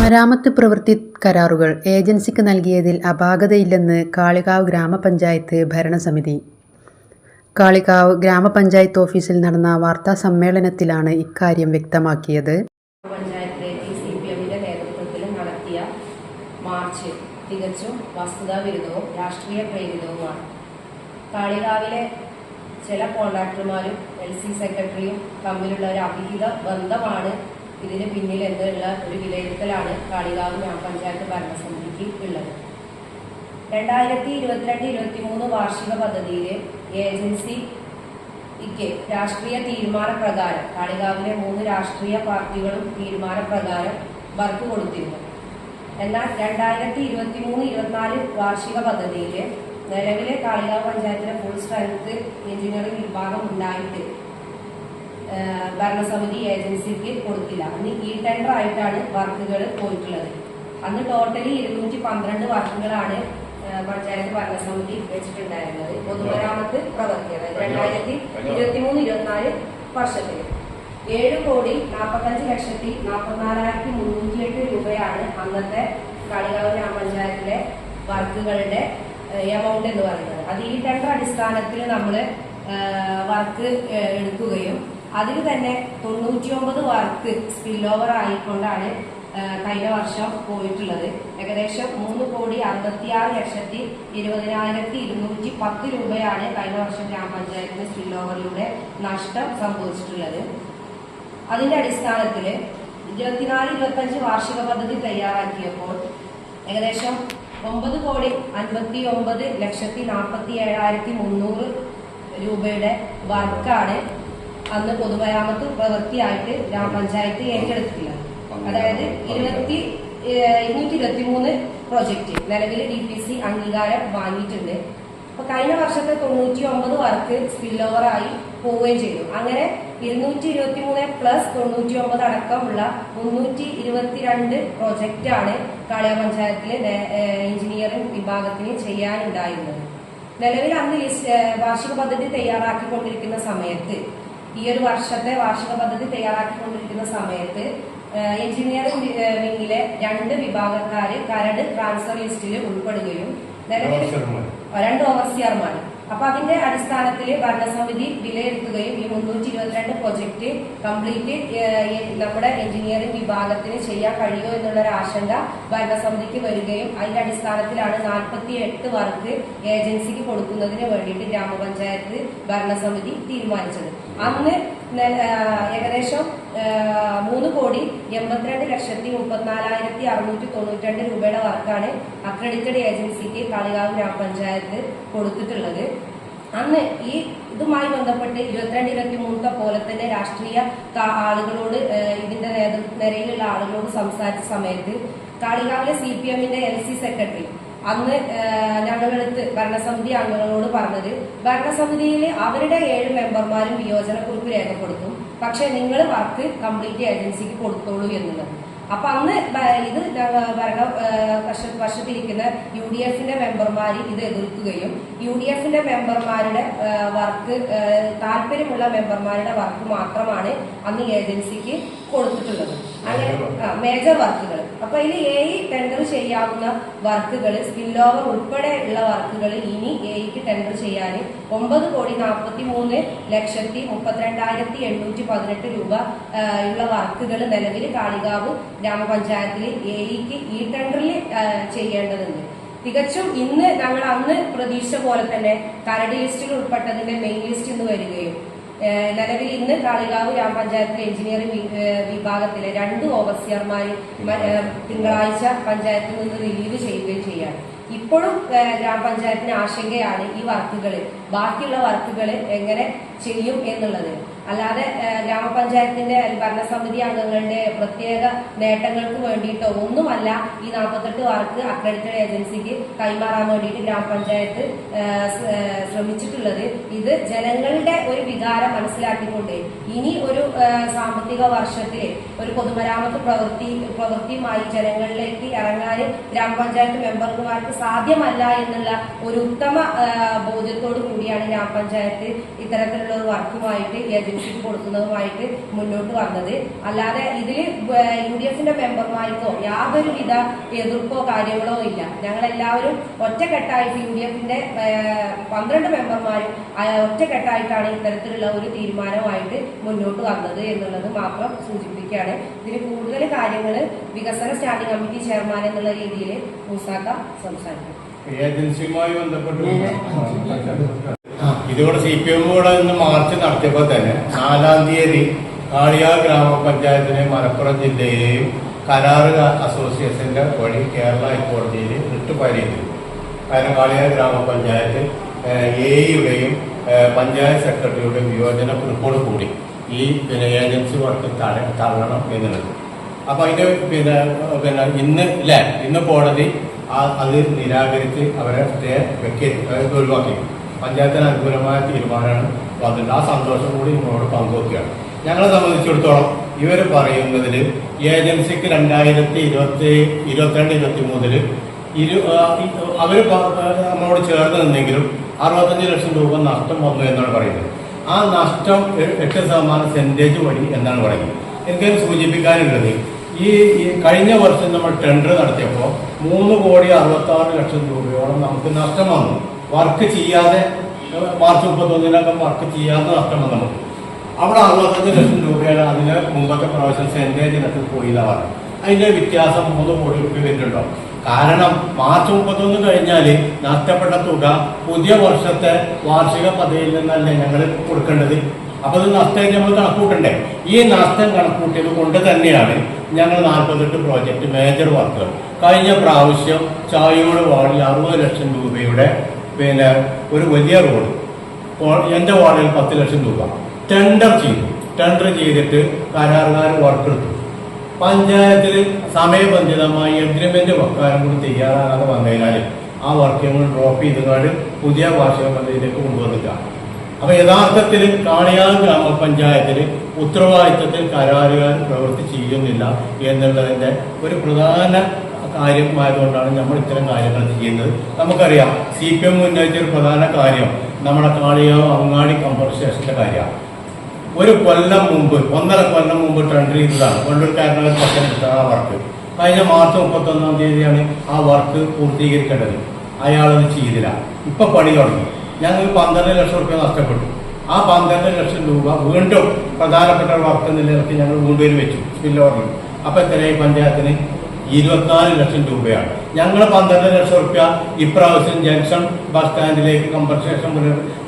മരാമത്ത് പ്രവൃത്തി കരാറുകൾ ഏജൻസിക്ക് നൽകിയതിൽ അപാകതയില്ലെന്ന് കാളികാവ് ഗ്രാമപഞ്ചായത്ത് ഭരണസമിതി. കാളികാവ് ഗ്രാമപഞ്ചായത്ത് ഓഫീസിൽ നടന്ന വാർത്താ സമ്മേളനത്തിലാണ് ഇക്കാര്യം വ്യക്തമാക്കിയത്. മാർച്ച് തികച്ചും വസ്തുതാവിരുദ്ധവും രാഷ്ട്രീയ പ്രേരിതവുമാണ്. കാളികാവിലെ ചില കോൺട്രാക്ടർമാരും എൽ സി സെക്രട്ടറിയും തമ്മിലുള്ള ഒരു അഭിഹിത ബന്ധമാണ് ഇതിന് പിന്നിൽ എന്നുള്ള ഒരു വിലയിരുത്തലാണ് കാളികാവ് ഗ്രാമപഞ്ചായത്ത് ഭരണസമിതിക്ക് ഉള്ളത്. രണ്ടായിരത്തി ഇരുപത്തിരണ്ട് ഇരുപത്തി മൂന്ന് വാർഷിക പദ്ധതിയിലെ ഏജൻസി രാഷ്ട്രീയ തീരുമാനപ്രകാരം കാളികാവിലെ മൂന്ന് രാഷ്ട്രീയ പാർട്ടികളും തീരുമാനപ്രകാരം വർക്ക് കൊടുത്തിരുന്നു. എന്നാൽ രണ്ടായിരത്തി ഇരുപത്തി മൂന്ന് ഇരുപത്തിനാല് വാർഷിക പദ്ധതിയിൽ നിലവിലെ കാളികാവ് പഞ്ചായത്തിലെ ഫുൾ സ്ട്രെങ്ത് എഞ്ചിനീയറിംഗ് വിഭാഗം ഉണ്ടായിട്ട് ഭരണസമിതി ഏജൻസിക്ക് കൊടുത്തില്ല അന്ന് ഈ ടെൻഡർ ആയിട്ടാണ് വർക്കുകൾ പോയിട്ടുള്ളത്. അന്ന് ടോട്ടലി ഇരുന്നൂറ്റി പന്ത്രണ്ട് വർക്കുകളാണ് പഞ്ചായത്ത് ഭരണസമിതി വെച്ചിട്ടുണ്ടായിരുന്നത്. പൊതുമരാമത്ത് പ്രവർത്തിയത് രണ്ടായിരത്തി ഇരുപത്തി മൂന്ന് ഇരുപത്തിനാല് വർഷത്തിൽ. ഏഴ് കോടി നാൽപ്പത്തഞ്ച് ലക്ഷത്തി നാൽപ്പത്തിനാലായിരത്തി മുന്നൂറ്റി എട്ട് രൂപയാണ് അന്നത്തെ കളികാവ് ഗ്രാമപഞ്ചായത്തിലെ വർക്കുകളുടെ എമൗണ്ട് എന്ന് പറയുന്നത്. അത് ഈ ടെൻഡർ അടിസ്ഥാനത്തിൽ നമ്മൾ വർക്ക് എടുക്കുകയും അതിൽ തന്നെ തൊണ്ണൂറ്റിയൊമ്പത് വർക്ക് സ്പിൽ ഓവർ ആയിക്കൊണ്ടാണ് കഴിഞ്ഞ വർഷം പോയിട്ടുള്ളത്. ഏകദേശം മൂന്ന് കോടി അറുപത്തിയാറ് ലക്ഷത്തി ഇരുപതിനായിരത്തി ഇരുന്നൂറ്റി പത്ത് രൂപയാണ് കഴിഞ്ഞ വർഷം ഗ്രാമപഞ്ചായത്തിന് സ്പിൽ ഓവറിലൂടെ നഷ്ടം സംഭവിച്ചിട്ടുള്ളത്. അതിന്റെ അടിസ്ഥാനത്തിൽ ഇരുപത്തിനാല് ഇരുപത്തഞ്ച് വാർഷിക പദ്ധതി തയ്യാറാക്കിയപ്പോൾ ഏകദേശം ഒമ്പത് കോടി അൻപത്തി ഒമ്പത് ലക്ഷത്തി നാൽപ്പത്തി ഏഴായിരത്തി മുന്നൂറ് രൂപയുടെ വർക്കാണ് അന്ന് പൊതുമരാമത്ത് പ്രവൃത്തിയായിട്ട് ഗ്രാമപഞ്ചായത്ത് ഏറ്റെടുത്തില്ല അതായത് ഇരുപത്തി ഇരുന്നൂറ്റി ഇരുപത്തി മൂന്ന് പ്രൊജക്ട് നിലവിൽ ഡി പി സി അംഗീകാരം വാങ്ങിയിട്ടുണ്ട്. അപ്പൊ കഴിഞ്ഞ വർഷത്തെ തൊണ്ണൂറ്റി ഒമ്പത് വർക്ക് സ്പിൽ ഓവറായി പോവുകയും ചെയ്തു. അങ്ങനെ ഇരുന്നൂറ്റി ഇരുപത്തി മൂന്ന് പ്ലസ് തൊണ്ണൂറ്റി ഒമ്പത് അടക്കമുള്ള മുന്നൂറ്റി ഇരുപത്തിരണ്ട് പ്രോജക്റ്റാണ് കാളിയ പഞ്ചായത്തിലെ എഞ്ചിനീയറിംഗ് വിഭാഗത്തിന് ചെയ്യാനുണ്ടായിരുന്നത്. നിലവിൽ അന്ന് വാർഷിക പദ്ധതി തയ്യാറാക്കിക്കൊണ്ടിരിക്കുന്ന സമയത്ത് ഈ ഒരു വർഷത്തെ വാർഷിക പദ്ധതി തയ്യാറാക്കിക്കൊണ്ടിരിക്കുന്ന സമയത്ത് എഞ്ചിനീയറിംഗ് വിങ്ങിലെ രണ്ട് വിഭാഗക്കാര് കരട് ട്രാൻസ്ഫർ ലിസ്റ്റിൽ ഉൾപ്പെടുകയും നിലവിൽ രണ്ട് ഓവർസിയർമാർ അപ്പൊ അതിന്റെ അടിസ്ഥാനത്തിൽ ഭരണസമിതി വിലയിരുത്തുകയും ഈ മുന്നൂറ്റി ഇരുപത്തിരണ്ട് പ്രൊജക്ട് കംപ്ലീറ്റ് നമ്മുടെ എഞ്ചിനീയറിംഗ് വിഭാഗത്തിന് ചെയ്യാൻ കഴിയുമോ എന്നുള്ള ഒരു ആശങ്ക ഭരണസമിതിക്ക് വരികയും അതിന്റെ അടിസ്ഥാനത്തിലാണ് നാൽപ്പത്തി എട്ട് വർക്ക് ഏജൻസിക്ക് കൊടുക്കുന്നതിന് വേണ്ടിയിട്ട് ഗ്രാമപഞ്ചായത്ത് ഭരണസമിതി തീരുമാനിച്ചത്. അന്ന് ഏകദേശം മൂന്ന് കോടി എൺപത്തിരണ്ട് ലക്ഷത്തി മുപ്പത്തിനാലായിരത്തി അറുന്നൂറ്റി തൊണ്ണൂറ്റി രണ്ട് രൂപയുടെ വർക്കാണ് അക്രഡിറ്റഡ് ഏജൻസിക്ക് കാളികാവ് ഗ്രാമപഞ്ചായത്ത് കൊടുത്തിട്ടുള്ളത്. അന്ന് ഈ ഇതുമായി ബന്ധപ്പെട്ട് ഇരുപത്തിരണ്ട് ഇരുപത്തി മൂന്നത്തെ പോലെ തന്നെ രാഷ്ട്രീയ ആളുകളോട് ഇതിന്റെ നിരയിലുള്ള ആളുകളോട് സംസാരിച്ച സമയത്ത് കാളികാവിലെ സി പി എമ്മിന്റെ എൽ സി സെക്രട്ടറി അന്ന് ഞങ്ങളെടുത്ത് ഭരണസമിതി അംഗങ്ങളോട് പറഞ്ഞത് ഭരണസമിതിയിൽ അവരുടെ ഏഴ് മെമ്പർമാരും വിയോജനക്കുറിപ്പ് രേഖപ്പെടുത്തും. പക്ഷെ നിങ്ങൾ വർക്ക് കംപ്ലീറ്റ് ഏജൻസിക്ക് കൊടുത്തോളൂ എന്നുള്ളത്. അപ്പൊ അന്ന് ഇത് ഭരണ വർഷത്തിരിക്കുന്ന യു ഡി എഫിന്റെ മെമ്പർമാർ ഇത് എതിർക്കുകയും യു ഡി എഫിന്റെ മെമ്പർമാരുടെ വർക്ക് താല്പര്യമുള്ള മെമ്പർമാരുടെ വർക്ക് മാത്രമാണ് അന്ന് ഏജൻസിക്ക് കൊടുത്തിട്ടുള്ളത്. മേജർ വർക്കുകൾ അപ്പൊ ഇനി എ ഇ ടെൻഡർ ചെയ്യാവുന്ന വർക്കുകൾ സ്പിൽ ഓവർ ഉൾപ്പെടെ ഉള്ള വർക്കുകൾ ഇനി എ ഇക്ക് ടെൻഡർ ചെയ്യാൻ ഒമ്പത് കോടി നാൽപ്പത്തി മൂന്ന് ലക്ഷത്തി മുപ്പത്തിരണ്ടായിരത്തി എണ്ണൂറ്റി പതിനെട്ട് രൂപ ഉള്ള വർക്കുകൾ നിലവിൽ കാളികാവ് ഗ്രാമപഞ്ചായത്തിൽ എ ഇക്ക് ഈ ടെൻഡറിൽ ചെയ്യേണ്ടതുണ്ട്. തികച്ചും ഇന്ന് ഞങ്ങൾ അന്ന് പ്രതീക്ഷിച്ച പോലെ തന്നെ കരട് ലിസ്റ്റിൽ ഉൾപ്പെട്ടതിന്റെ മെയിൻ ലിസ്റ്റ് ഇന്ന് വരികയും നിലവിൽ ഇന്ന് കാളികാവ് ഗ്രാമപഞ്ചായത്തിലെ എഞ്ചിനീയറിംഗ് വിഭാഗത്തിലെ രണ്ട് ഓവർസിയർമാർ തിങ്കളാഴ്ച പഞ്ചായത്തിൽ നിന്ന് റിലീവ് ചെയ്യുകയും ചെയ്യാണ്. ഇപ്പോഴും ഗ്രാമപഞ്ചായത്തിന് ആശങ്കയാണ് ഈ വർക്കുകൾ ബാക്കിയുള്ള വർക്കുകൾ എങ്ങനെ ചെയ്യും എന്നുള്ളത്. അല്ലാതെ ഗ്രാമപഞ്ചായത്തിന്റെ ഭരണസമിതി അംഗങ്ങളുടെ പ്രത്യേക നേട്ടങ്ങൾക്ക് വേണ്ടിയിട്ടോ ഒന്നുമല്ല ഈ നാൽപ്പത്തെട്ട് വർക്ക് അക്രഡിറ്റഡ് ഏജൻസിക്ക് കൈമാറാൻ വേണ്ടിയിട്ട് ഗ്രാമപഞ്ചായത്ത് ശ്രമിച്ചിട്ടുള്ളത് ഇത് ജനങ്ങളുടെ ഒരു വികാരം മനസ്സിലാക്കിക്കൊണ്ട്. ഇനി ഒരു സാമ്പത്തിക വർഷത്തിൽ ഒരു പൊതുമരാമത്ത് പ്രവൃത്തി പ്രവൃത്തിയുമായി ജനങ്ങളിലേക്ക് ഇറങ്ങാൻ ഗ്രാമപഞ്ചായത്ത് മെമ്പർമാർക്ക് സാധ്യമല്ല എന്നുള്ള ഒരു ഉത്തമ ബോധ്യത്തോടു കൂടിയാണ് ഗ്രാമപഞ്ചായത്ത് ഇത്തരത്തിലുള്ള ഒരു വർക്കുമായിട്ട് ഏജൻസിക്ക് കൊടുക്കുന്നതുമായിട്ട് മുന്നോട്ട് വന്നത്. അല്ലാതെ ഇതിൽ യു ഡി എഫിന്റെ മെമ്പർമാർക്കോ യാതൊരുവിധ എതിർപ്പോ കാര്യങ്ങളോ ഇല്ല. ഞങ്ങളെല്ലാവരും ഒറ്റക്കെട്ടായിട്ട് യു ഡി എഫിന്റെ പന്ത്രണ്ട് മെമ്പർമാരും ആ, ഒറ്റക്കെട്ടായിട്ടാണ് ഇത്തരത്തിലുള്ള ഒരു തീരുമാനമായിട്ട് മുന്നോട്ട് വന്നത് എന്നുള്ളത് മാത്രം സൂചിപ്പിക്കുകയാണ്. ഇതിന് കൂടുതൽ കാര്യങ്ങൾ വികസന സ്റ്റാൻഡിംഗ് കമ്മിറ്റി ചെയർമാൻ എന്നുള്ള രീതിയിൽ മൂസാക്ക സംസാരിക്കും. ഏജൻസിയുമായി ബന്ധപ്പെട്ട് ഇതോടെ സി പി എം കൂടെ ഇന്ന് മാർച്ച് നടത്തിയപ്പോൾ തന്നെ നാലാം തീയതി കാളിയാർ ഗ്രാമപഞ്ചായത്തിനെ മലപ്പുറം ജില്ലയിലെയും കരാറ് അസോസിയേഷന്റെ വഴി കേരള ഹൈക്കോടതിയിൽ റിട്ട് ഫയൽ ചെയ്തു കാരണം കാളിയാർ ഗ്രാമപഞ്ചായത്ത് എയുടെയും പഞ്ചായത്ത് സെക്രട്ടറിയുടെയും വിയോജന കുറിപ്പോട് കൂടി. ഈ പിന്നെ ഏജൻസി വർക്ക് തള്ളണം എന്നുള്ളത്. അപ്പൊ അതിന്റെ പിന്നെ പിന്നെ ഇന്ന് ഇല്ലേ ഇന്ന് കോടതി അത് നിരാകരിച്ച് അവരെ സ്റ്റേ വെക്കേറ്റ് ഒഴിവാക്കി. പഞ്ചായത്തിന് അനുകൂലമായ തീരുമാനമാണ് വന്നിട്ട് ആ സന്തോഷം കൂടി നിങ്ങളോട് പങ്കുവെക്കുകയാണ്. ഞങ്ങളെ സംബന്ധിച്ചിടത്തോളം ഇവർ പറയുന്നതിൽ ഏജൻസിക്ക് രണ്ടായിരത്തി ഇരുപത്തി ഇരുപത്തിരണ്ട് ഇരുപത്തി മൂന്നിൽ ഇരു അവർ നമ്മളോട് ചേർന്ന് നിന്നെങ്കിലും അറുപത്തഞ്ച് ലക്ഷം രൂപ നഷ്ടം വന്നു എന്നാണ് പറയുന്നത്. ആ നഷ്ടം എട്ട് ശതമാനം സെന്റേജ് വഴി എന്നാണ് പറയുന്നത്. എനിക്കത് സൂചിപ്പിക്കാനുള്ളത്. ഈ കഴിഞ്ഞ വർഷം നമ്മൾ ടെൻഡർ നടത്തിയപ്പോൾ മൂന്ന് കോടി അറുപത്താറ് ലക്ഷം രൂപയോളം നമുക്ക് നഷ്ടം വന്നു. വർക്ക് ചെയ്യാതെ മാർച്ച് മുപ്പത്തൊന്നിനകം വർക്ക് ചെയ്യാതെ നഷ്ടം വന്നു നമുക്ക്. അവിടെ അറുപത്തഞ്ച് ലക്ഷം രൂപയാണ് അതിന് മുമ്പത്തെ പ്രാവശ്യം സെന്റേജിനൊക്കെ പോയില്ലാവാറ് അതിന്റെ വ്യത്യാസം മൂന്ന് കോടി രൂപ വരുന്നുണ്ടോ? കാരണം മാർച്ച് മുപ്പത്തൊന്ന് കഴിഞ്ഞാൽ നഷ്ടപ്പെട്ട തുക പുതിയ വർഷത്തെ വാർഷിക പദ്ധതിയിൽ നിന്നല്ലേ ഞങ്ങൾ കൊടുക്കേണ്ടത്? അപ്പൊ അത് നഷ്ടം നമ്മൾ കണക്കൂട്ടണ്ടേ? ഈ നഷ്ടം കണക്കൂട്ടിയത് കൊണ്ട് തന്നെയാണ് ഞങ്ങൾ നാൽപ്പത്തെട്ട് പ്രോജക്റ്റ് മേജർ വർക്കുകൾ കഴിഞ്ഞ പ്രാവശ്യം ചായോട് വാർഡിൽ അറുപത് ലക്ഷം രൂപയുടെ പിന്നെ ഒരു വലിയ റോഡ്. എന്റെ വാർഡിൽ പത്ത് ലക്ഷം രൂപ. ടെൻഡർ ചെയ്തു. ടെൻഡർ ചെയ്തിട്ട് കരാറുകാർ വർക്ക് എടുത്തു. പഞ്ചായത്തിൽ സമയബന്ധിതമായി എഗ്രിമെന്റ് വക്കാനും കൂടി തയ്യാറാകാതെ വന്നതിനാൽ ആ വർക്കിംഗ് ഡ്രോപ്പ് ചെയ്തുകൊണ്ട് പുതിയ വാർഷിക പദ്ധതിയിലേക്ക് കൊണ്ടുവന്നില്ല അപ്പൊ യഥാർത്ഥത്തിൽ കാളിയാർ ഗ്രാമപഞ്ചായത്തിൽ ഉത്തരവാദിത്തത്തിൽ കരാറുകാർ പ്രവൃത്തി ചെയ്യുന്നില്ല എന്നുള്ളതിന്റെ ഒരു പ്രധാന കാര്യമായതുകൊണ്ടാണ് നമ്മൾ ഇത്തരം കാര്യങ്ങൾ ചെയ്യുന്നത്. നമുക്കറിയാം സി പി എം ഉന്നയിച്ച ഒരു പ്രധാന കാര്യം നമ്മുടെ കാളിയാവ് അങ്ങാടി കമ്പർ സ്റ്റേഷന്റെ കാര്യമാണ്. ഒരു കൊല്ലം മുമ്പ് ഒന്നര കൊല്ലം മുമ്പ് ടെൻഡർ ചെയ്തതാണ്. വണ്ടൂർക്കാരനകർ പത്തനംതിട്ട ആ വർക്ക് കഴിഞ്ഞ മാർച്ച് മുപ്പത്തൊന്നാം തീയതിയാണ് ആ വർക്ക് പൂർത്തീകരിക്കേണ്ടത്. അയാളത് ചെയ്തില്ല. ഇപ്പം പണി തുടങ്ങി. ഞങ്ങൾ പന്ത്രണ്ട് ലക്ഷം റുപ്യ നഷ്ടപ്പെട്ടു. ആ പന്ത്രണ്ട് ലക്ഷം രൂപ വീണ്ടും പ്രധാനപ്പെട്ട വർക്ക് നിലനിർത്തി ഞങ്ങൾ വീണ്ടും വെച്ചു സ്പില്ലോറിൽ അപ്പോൾ ഇത്രയും പഞ്ചായത്തിന് ഇരുപത്തിനാല് ലക്ഷം രൂപയാണ്. ഞങ്ങൾ പന്ത്രണ്ട് ലക്ഷം റുപ്യ ഇപ്രാവശ്യം ജംഗ്ഷൻ ബസ് സ്റ്റാൻഡിലേക്ക് കമ്പൻസേഷൻ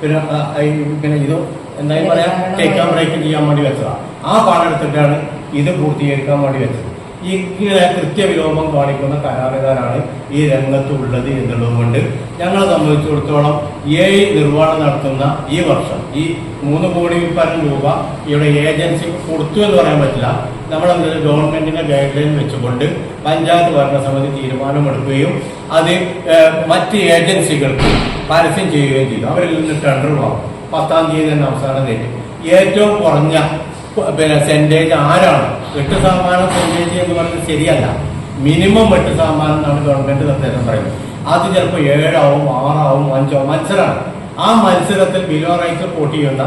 പിന്നെ ഇത് എന്തായാലും പറയാം കേൾക്കാൻ ബ്രേക്ക് ചെയ്യാൻ വേണ്ടി വെച്ചതാണ് ആ പാടെടുത്തിട്ടാണ് ഇത് പൂർത്തീകരിക്കാൻ വേണ്ടി വെച്ചത്. ഇങ്ങനെ കൃത്യവിലോപം കാണിക്കുന്ന കരാറുകാരാണ് ഈ രംഗത്ത് ഉള്ളത് എന്നുള്ളത് കൊണ്ട് ഞങ്ങളെ സംബന്ധിച്ചിടത്തോളം എ നിർവഹണം നടത്തുന്ന ഈ വർഷം ഈ മൂന്ന് കോടി പരം രൂപ ഇവിടെ ഏജൻസി കൊടുത്തു എന്ന് പറയാൻ പറ്റില്ല. നമ്മളെന്തായാലും ഗവൺമെന്റിന്റെ ഗൈഡ് ലൈൻ വെച്ചുകൊണ്ട് പഞ്ചായത്ത് ഭരണസമിതി തീരുമാനമെടുക്കുകയും അത് മറ്റ് ഏജൻസികൾക്ക് പരസ്യം ചെയ്യുകയും ചെയ്തു. അവരിൽ നിന്ന് ടെൻഡർ വാങ്ങും. പത്താം തീയതി തന്നെ അവസാന തീയതി ഏറ്റവും കുറഞ്ഞ പിന്നെ സെന്റേജ് ആരാണ്? എട്ട് ശതമാനം സെന്റേജ് എന്ന് പറയുന്നത് ശരിയല്ല. മിനിമം എട്ട് ശതമാനം എന്നാണ് ഗവൺമെന്റ് നിർദ്ദേശം പറയുന്നത്. അത് ചിലപ്പോൾ ഏഴാവും ആറാവും അഞ്ചാവും മത്സരമാണ് ആ മത്സരത്തിൽ ബിലോ റൈസർ വോട്ട് ചെയ്യുന്ന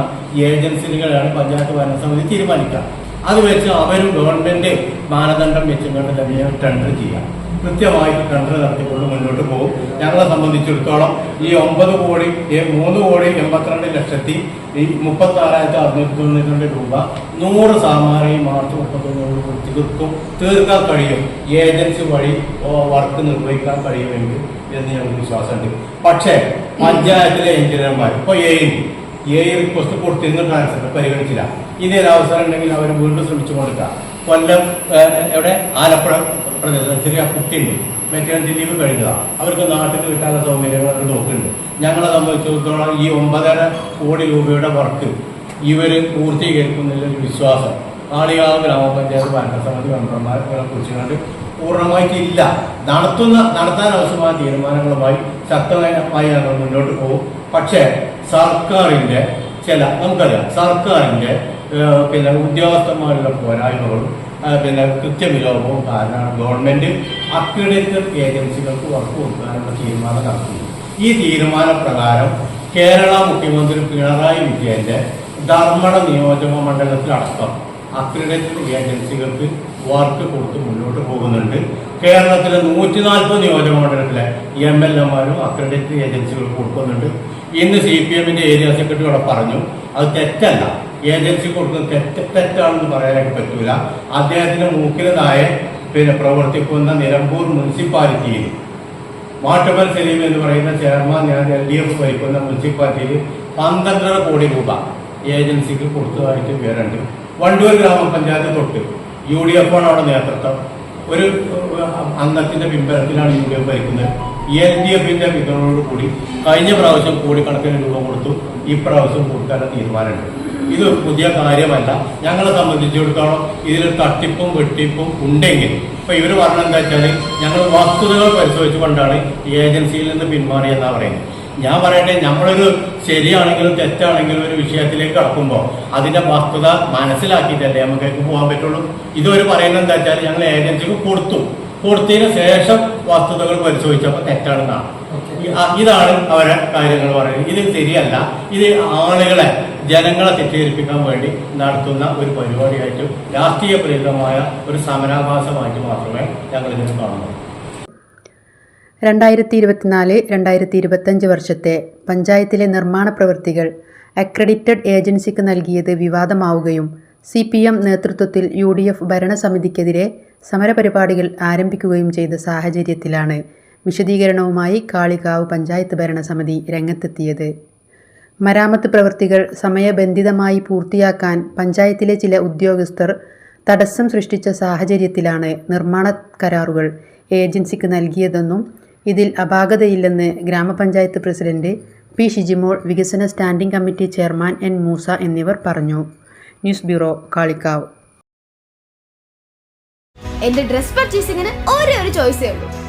ഏജൻസികളാണ് പഞ്ചായത്ത് ഭരണസമിതി തീരുമാനിക്കുക. അത് വെച്ച് അവരും ഗവൺമെന്റ് മാനദണ്ഡം വെച്ചുകൊണ്ട് തന്നെ ടെൻഡർ ചെയ്യാം. കൃത്യമായിട്ട് ടെൻഡർ നടത്തിക്കൊണ്ട് മുന്നോട്ട് പോകും. ഞങ്ങളെ സംബന്ധിച്ചിടത്തോളം ഈ ഒമ്പത് കോടി മൂന്ന് കോടി എൺപത്തിരണ്ട് ലക്ഷത്തി ഈ മുപ്പത്തി ആറായിരത്തി അറുന്നൂറ്റി തൊണ്ണൂറ്റി രൂപ നൂറ് സാമാനയും മാർച്ച് മുപ്പത്തൊന്നോട് കൂടി തീർക്കും തീർക്കാൻ കഴിയും. ഏജൻസി വഴി വർക്ക് നിർവഹിക്കാൻ കഴിയുമെങ്കിൽ എന്ന് ഞങ്ങൾക്ക് വിശ്വാസമുണ്ട്. പക്ഷേ പഞ്ചായത്തിലെ എഞ്ചിനീയർമാർ ഇപ്പോൾ എ എ റിക്വസ്റ്റ് കൊടുത്തിരുന്ന ട്രാൻസ്ഫർ പരിഗണിച്ചില്ല. ഇനി ഒരു അവസരം ഉണ്ടെങ്കിൽ അവർ വീണ്ടും ശ്രമിച്ചു കൊടുക്കുക കൊല്ലം എവിടെ? ആലപ്പുഴ പ്രദേശം ചെറിയ കുട്ടിയുണ്ട്. മെറ്റേണിറ്റി ലീവ് കഴിഞ്ഞതാണ് അവർക്ക് നാട്ടിൽ കിട്ടാത്ത സൗകര്യങ്ങൾ അവർക്ക് നോക്കുന്നുണ്ട്. ഞങ്ങളെ സംബന്ധിച്ചിടത്തോളം ഈ ഒമ്പതര കോടി രൂപയുടെ വർക്ക് ഇവർ പൂർത്തീകരിക്കുന്നതിലൊരു വിശ്വാസം. നാളികാവ് ഗ്രാമപഞ്ചായത്ത് ഭരണസമിതി മെമ്പർമാരെ കുറിച്ചുകൊണ്ട് പൂർണമായിട്ടില്ല. നടത്തുന്ന നടത്താൻ ആവശ്യമായ തീരുമാനങ്ങളുമായി ശക്തമായി ഞങ്ങൾ മുന്നോട്ട് പോകും. പക്ഷേ സർക്കാരിന്റെ ചില നമുക്കറിയാം സർക്കാരിന്റെ പിന്നെ ഉദ്യോഗസ്ഥന്മാരുടെ പോരായ്മകളും പിന്നെ കൃത്യവിലോപവും കാരണമാണ് ഗവൺമെന്റ് അക്രഡിറ്റഡ് ഏജൻസികൾക്ക് വർക്ക് കൊടുക്കാനുള്ള തീരുമാനം നടത്തുന്നു ഈ തീരുമാനപ്രകാരം കേരള മുഖ്യമന്ത്രി പിണറായി വിജയന്റെ ധർമ്മട നിയോജക മണ്ഡലത്തിലടക്കം അക്രഡിറ്റഡ് ഏജൻസികൾക്ക് വർക്ക് കൊടുത്ത് മുന്നോട്ട് പോകുന്നുണ്ട്. കേരളത്തിലെ നൂറ്റി നാൽപ്പത് നിയോജക മണ്ഡലത്തിലെ എം എൽ എമാരും അക്രഡിറ്റഡ് ഏജൻസികൾക്ക് കൊടുക്കുന്നുണ്ട്. ഇന്ന് സി പി എമ്മിന്റെ ഏരിയ സെക്രട്ടറി ഇവിടെ പറഞ്ഞു അത് തെറ്റല്ല. ഏജൻസി കൊടുക്കുന്ന തെറ്റ് തെറ്റാണെന്ന് പറയാനായിട്ട് പറ്റൂല. അദ്ദേഹത്തിന്റെ മൂക്കിലതായ പിന്നെ പ്രവർത്തിക്കുന്ന നിലമ്പൂർ മുനിസിപ്പാലിറ്റിയിൽ മാട്ടുമൽ സലീം എന്ന് പറയുന്ന ചെയർമാൻ ഞാൻ എൽ ഡി എഫ് വഹിക്കുന്ന മുനിസിപ്പാലിറ്റിയിൽ പന്ത്രണ്ടര കോടി രൂപ ഏജൻസിക്ക് കൊടുത്തതായിട്ട് വിവരമുണ്ട്. വണ്ടൂർ ഗ്രാമപഞ്ചായത്ത് തൊട്ട് യു ഡി എഫ് ആണ് അവിടെ നേതൃത്വം. ഒരു അംഗത്തിന്റെ പിൻബലത്തിലാണ് യു ഡി എഫ് ഭരിക്കുന്നത്. എൽ ഡി എഫിന്റെ പിന്തുണയോട് കൂടി കഴിഞ്ഞ പ്രാവശ്യം കോടിക്കണക്കിന് രൂപ കൊടുത്തു. ഈ ഇപ്രാവശ്യം കൊടുക്കാനുള്ള തീരുമാനമുണ്ട്. ഇത് പുതിയ കാര്യമല്ല. ഞങ്ങളെ സംബന്ധിച്ചിടത്തോളം ഇതിൽ തട്ടിപ്പും വെട്ടിപ്പും ഉണ്ടെങ്കിൽ ഇപ്പൊ ഇവർ പറഞ്ഞ എന്താ വെച്ചാൽ ഞങ്ങൾ വസ്തുതകൾ പരിശോധിച്ചുകൊണ്ടാണ് ഈ ഏജൻസിയിൽ നിന്ന് പിന്മാറിയെന്നാ പറയുന്നത്. ഞാൻ പറയട്ടെ നമ്മളൊരു ശരിയാണെങ്കിലും തെറ്റാണെങ്കിലും ഒരു വിഷയത്തിലേക്ക് കടക്കുമ്പോൾ അതിന്റെ വസ്തുത മനസ്സിലാക്കിയിട്ടല്ലേ നമുക്കേക്ക് പോകാൻ പറ്റുള്ളൂ. ഇതൊരു പറയുന്നത് എന്താ വെച്ചാൽ ഞങ്ങൾ ഏജൻസിക്ക് കൊടുത്തു. കൊടുത്തതിന് ശേഷം വസ്തുതകൾ പരിശോധിച്ചപ്പോൾ തെറ്റാണെന്നാണ്. ഇതാണ് അവരെ കാര്യങ്ങൾ പറയുന്നത്. ഇത് ശരിയല്ല. ഇത് ആളുകളെ ജനങ്ങളെ തെറ്റിദ്ധരിപ്പിക്കാൻ വേണ്ടി നടത്തുന്ന ഒരു പരിപാടിയായിട്ടും രാഷ്ട്രീയ പ്രേരിതമായ ഒരു സമരാഭാസമായിട്ട് മാത്രമേ ഞങ്ങൾ ഇതിനെ കാണുന്നു രണ്ടായിരത്തി ഇരുപത്തിനാല് രണ്ടായിരത്തി ഇരുപത്തഞ്ച് വർഷത്തെ പഞ്ചായത്തിലെ നിർമ്മാണ പ്രവൃത്തികൾ അക്രഡിറ്റഡ് ഏജൻസിക്ക് നൽകിയത് വിവാദമാവുകയും സി പി എം നേതൃത്വത്തിൽ യു ഡി എഫ് ഭരണസമിതിക്കെതിരെ സമരപരിപാടികൾ ആരംഭിക്കുകയും ചെയ്ത സാഹചര്യത്തിലാണ് വിശദീകരണവുമായി കാളികാവ് പഞ്ചായത്ത് ഭരണസമിതി രംഗത്തെത്തിയത്. മരാമത്ത് പ്രവൃത്തികൾ സമയബന്ധിതമായി പൂർത്തിയാക്കാൻ പഞ്ചായത്തിലെ ചില ഉദ്യോഗസ്ഥർ തടസ്സം സൃഷ്ടിച്ച സാഹചര്യത്തിലാണ് നിർമ്മാണ കരാറുകൾ ഏജൻസിക്ക് നൽകിയതെന്നും ഇതിൽ അപാകതയില്ലെന്ന് ഗ്രാമപഞ്ചായത്ത് പ്രസിഡന്റ് പി ഷിജിമോൾ വികസന standing committee chairman N Moosa എന്നിവർ പറഞ്ഞു. ന്യൂസ് ബ്യൂറോ കാളിക്കാവ് എന്റെ ഡ്രസ് പർച്ചേസിംഗിന് ഒരേ ചോയ്സേ ഉള്ളൂ.